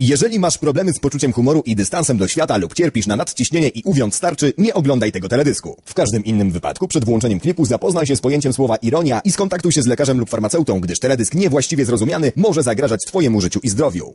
Jeżeli masz problemy z poczuciem humoru i dystansem do świata lub cierpisz na nadciśnienie i uwiąd starczy, nie oglądaj tego teledysku. W każdym innym wypadku przed włączeniem klipu zapoznaj się z pojęciem słowa ironia i skontaktuj się z lekarzem lub farmaceutą, gdyż teledysk niewłaściwie zrozumiany może zagrażać Twojemu życiu i zdrowiu.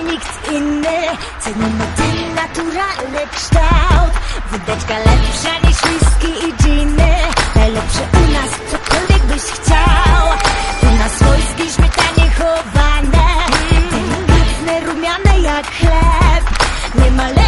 nikt inny. Cenimy ten naturalny kształt. Wódeczka lepsza niż whisky i dżiny Najlepsze u nas, cokolwiek byś chciał. Tu na swojskiej śmietanie chowane. Delikatne, rumiane jak chleb. Nie ma lepszych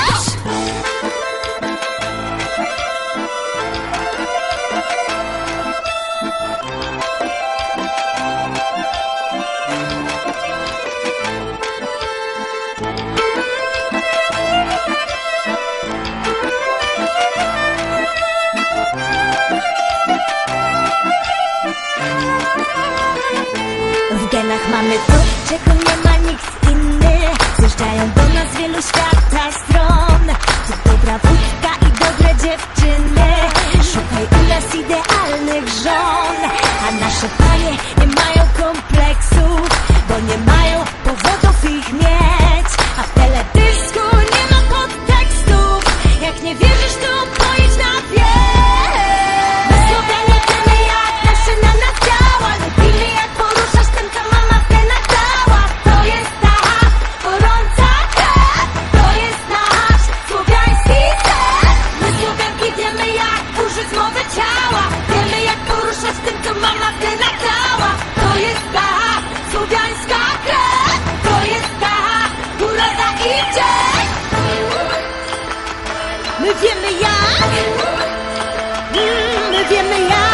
genach mamy to, czego nie ma nikt inny. Zjeżdżają do nas wielu świata stron မရမပြမရ